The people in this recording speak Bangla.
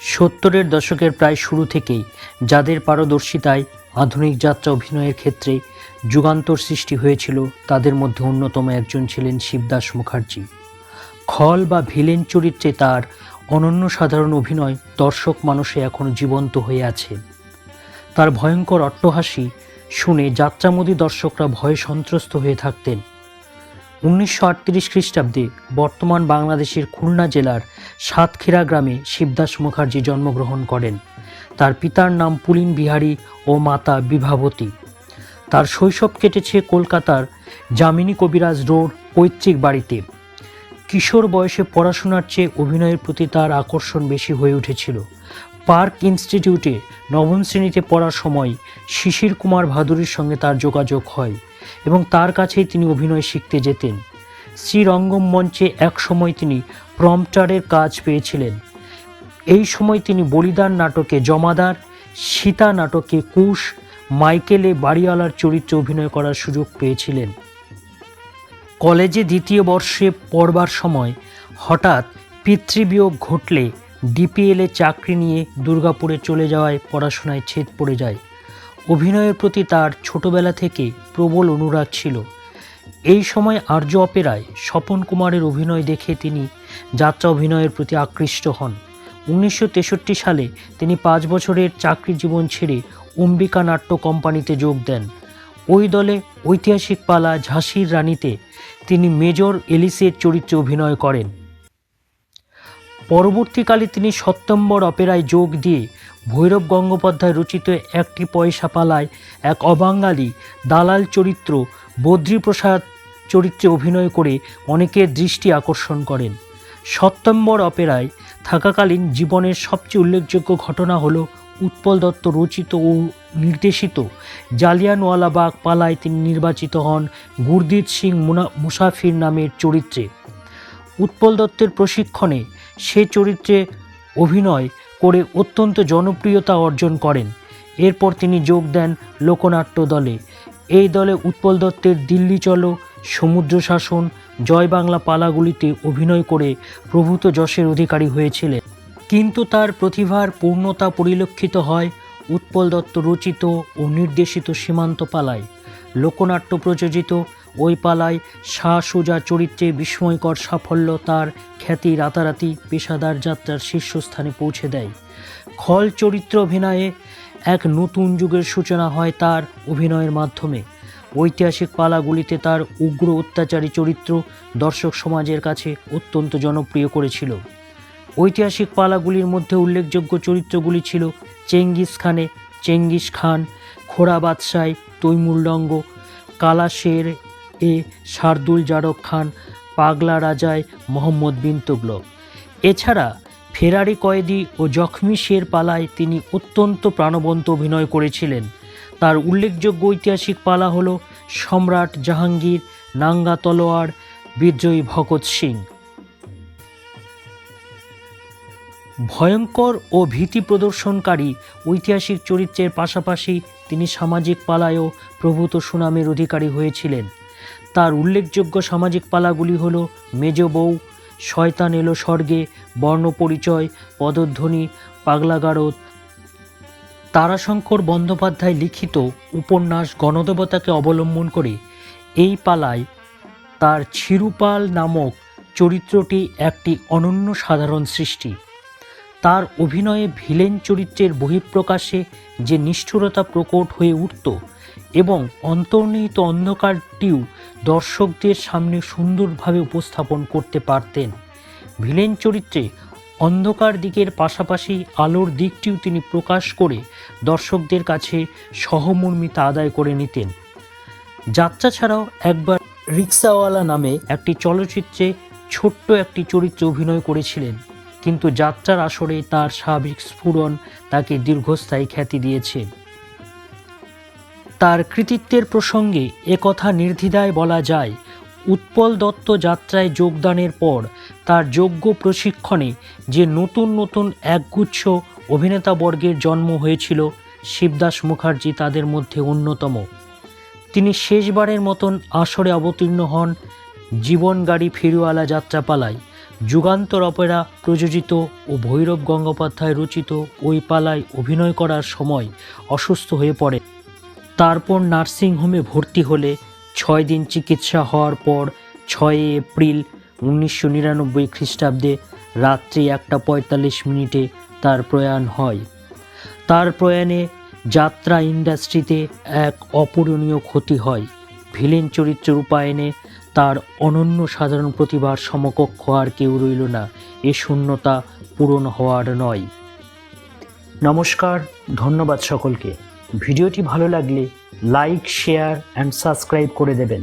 সত্তরের দশকের প্রায় শুরু থেকেই যাদের পারদর্শিতায় আধুনিক যাত্রা অভিনয়ের ক্ষেত্রে যুগান্তর সৃষ্টি হয়েছিল, তাদের মধ্যে অন্যতম একজন ছিলেন শিবদাস মুখার্জি। খল বা ভিলেন চরিত্রে তার অনন্য সাধারণ অভিনয় দর্শক মানুষে এখনও জীবন্ত হয়ে আছে। তার ভয়ঙ্কর অট্টহাসি শুনে যাত্রামোদী দর্শকরা ভয়ে সন্ত্রস্ত হয়ে থাকতেন। উনিশশো আটত্রিশ খ্রিস্টাব্দে বর্তমান বাংলাদেশের খুলনা জেলার সাতক্ষীরা গ্রামে শিবদাস মুখার্জি জন্মগ্রহণ করেন। তার পিতার নাম পুলিন বিহারী ও মাতা বিভাবতী। তার শৈশব কেটেছে কলকাতার যামিনী কবিরাজ রোড পৈতৃক বাড়িতে। কিশোর বয়সে পড়াশোনার চেয়ে অভিনয়ের প্রতি তার আকর্ষণ বেশি হয়ে উঠেছিল। পার্ক ইনস্টিটিউটে নবম শ্রেণীতে পড়ার সময় শিশির কুমার ভাদুরীর সঙ্গে তার যোগাযোগ হয়। এবং তার কাছেই তিনি অভিনয় শিখতে যেতেন। শ্রীরঙ্গম মঞ্চে এক সময় তিনি প্রম্পটারের কাজ পেয়েছিলেন। এই সময় তিনি বলিদান নাটকে জমাদার, সীতা নাটকে কুশ, মাইকেলে বাড়িওয়ালার চরিত্রে অভিনয় করার সুযোগ পেয়েছিলেন। কলেজে দ্বিতীয় বর্ষে পড়বার সময় হঠাৎ পিতৃবিয়োগ ঘটলে ডিপিএলে চাকরি নিয়ে দুর্গাপুরে চলে যাওয়ায় পড়াশোনায় ছেদ পড়ে যায়। অভিনয়ের প্রতি তার ছোটবেলা থেকে প্রবল অনুরাগ ছিল। এই সময় আর্য অপেরায় স্বপন কুমারের অভিনয় দেখে তিনি যাত্রা অভিনয়ের প্রতি আকৃষ্ট হন। উনিশশো তেষট্টি সালে তিনি পাঁচ বছরের চাকরি জীবন ছেড়ে অম্বিকা নাট্য কোম্পানিতে যোগ দেন। ওই দলে ঐতিহাসিক পালা ঝাঁসির রানীতে তিনি মেজর এলিসের চরিত্রে অভিনয় করেন। পরবর্তীকালে তিনি সপ্তম্বর অপেরায় যোগ দিয়ে ভৈরব গঙ্গোপাধ্যায় রচিত একটি পয়সা পালায়, এক অবাঙালি দালাল চরিত্র, বদ্রীপ্রসাদ চরিত্রে অভিনয় করে অনেকের দৃষ্টি আকর্ষণ করেন। সপ্তম্বর অপেরায় থাকাকালীন জীবনের সবচেয়ে উল্লেখযোগ্য ঘটনা হলো উৎপল দত্ত রচিত ও নির্দেশিত জালিয়ানওয়ালাবাগ পালায় তিনি নির্বাচিত হন গুরদীপ সিং মুসাফির নামের চরিত্রে। উৎপল দত্তের প্রশিক্ষণে সে চরিত্রে অভিনয় করে অত্যন্ত জনপ্রিয়তা অর্জন করেন। এরপর তিনি যোগ দেন লোকনাট্য দলে। এই দলে উৎপল দত্তের দিল্লি চলো, সমুদ্র শাসন, জয় বাংলা পালাগুলিতে অভিনয় করে প্রভূত যশের অধিকারী হয়েছিলেন। কিন্তু তার প্রতিভার পূর্ণতা পরিলক্ষিত হয় উৎপল দত্ত রচিত ও নির্দেশিত সীমান্ত পালায়। লোকনাট্য প্রযোজিত ওই পালায় শাহ সুজা চরিত্রে বিস্ময়কর সাফল্য তার খ্যাতি রাতারাতি পেশাদার যাত্রার শীর্ষস্থানে পৌঁছে দেয়। খল চরিত্র অভিনয়ে এক নতুন যুগের সূচনা হয় তার অভিনয়ের মাধ্যমে। ঐতিহাসিক পালাগুলিতে তার উগ্র অত্যাচারী চরিত্র দর্শক সমাজের কাছে অত্যন্ত জনপ্রিয় করেছিল। ঐতিহাসিক পালাগুলির মধ্যে উল্লেখযোগ্য চরিত্রগুলি ছিল চেঙ্গিস খানে, চেঙ্গিস খান, খোড়া বাদশাই তৈমুরলঙ্গ কালা শের এ শার্দুল জারক খান, পাগলা রাজায় মোহাম্মদ বিন তুগলক। এছাড়া ফেরারি কয়েদি ও জখমি শের পালায় তিনি অত্যন্ত প্রাণবন্ত অভিনয় করেছিলেন। তার উল্লেখযোগ্য ঐতিহাসিক পালা হল সম্রাট জাহাঙ্গীর, নাঙ্গা তলোয়ার বিজয়ী ভগৎ সিং। ভয়ঙ্কর ও ভীতি প্রদর্শনকারী ঐতিহাসিক চরিত্রের পাশাপাশি তিনি সামাজিক পালায়ও প্রভূত সুনামের অধিকারী হয়েছিলেন। তার উল্লেখযোগ্য সামাজিক পালাগুলি হল মেজ বউ, শয়তান এলো স্বর্গে, বর্ণপরিচয়, পদধ্বনি, পাগলাগারদ। তারাশঙ্কর বন্দ্যোপাধ্যায় লিখিত উপন্যাস গণদেবতাকে অবলম্বন করে এই পালায় তার ছিরুপাল নামক চরিত্রটি একটি অনন্য সাধারণ সৃষ্টি। তার অভিনয়ে ভিলেন চরিত্রের বহিঃপ্রকাশে যে নিষ্ঠুরতা প্রকট হয়ে উঠত এবং অন্তর্নিহিত অন্ধকারটিও দর্শকদের সামনে সুন্দরভাবে উপস্থাপন করতে পারতেন। ভিলেন চরিত্রে অন্ধকার দিকের পাশাপাশি আলোর দিকটিও তিনি প্রকাশ করে দর্শকদের কাছে সহমর্মিতা আদায় করে নিতেন। যাত্রা ছাড়াও একবার রিক্সাওয়ালা নামে একটি চলচ্চিত্রে ছোট্ট একটি চরিত্রে অভিনয় করেছিলেন, কিন্তু যাত্রার আসরে তার স্বাভাবিক স্ফুরণ তাকে দীর্ঘস্থায়ী খ্যাতি দিয়েছে। তার কৃতিত্বের প্রসঙ্গে একথা নির্দ্বিধায় বলা যায়, উৎপল দত্ত যাত্রায় যোগদানের পর তার যোগ্য প্রশিক্ষণে যে নতুন নতুন একগুচ্ছ অভিনেতাবর্গের জন্ম হয়েছিল, শিবদাস মুখার্জি তাদের মধ্যে অন্যতম। তিনি শেষবারের মতন আসরে অবতীর্ণ হন জীবন গাড়ি ফিরুয়ালা যাত্রাপালায়। যুগান্তর অপেরা প্রযোজিত ও ভৈরব গঙ্গোপাধ্যায় রচিত ওই পালায় অভিনয় করার সময় অসুস্থ হয়ে পড়ে। তারপর নার্সিংহোমে ভর্তি হলে ছয় দিন চিকিৎসা হওয়ার পর ছয় এপ্রিল উনিশশো নিরানব্বই খ্রিস্টাব্দে রাত্রি একটা পঁয়তাল্লিশ মিনিটে তার প্রয়াণ হয়। তার প্রয়াণে যাত্রা ইন্ডাস্ট্রিতে এক অপূরণীয় ক্ষতি হয়। ভিলেন চরিত্র রূপায়ণে তার অনন্য সাধারণ প্রতিভার সমকক্ষ আর কেউ রইল না, এ শূন্যতা পূরণ হওয়ার নয়। নমস্কার, ধন্যবাদ সকলকে। ভিডিওটি ভালো লাগলে লাইক শেয়ার অ্যান্ড সাবস্ক্রাইব করে দেবেন।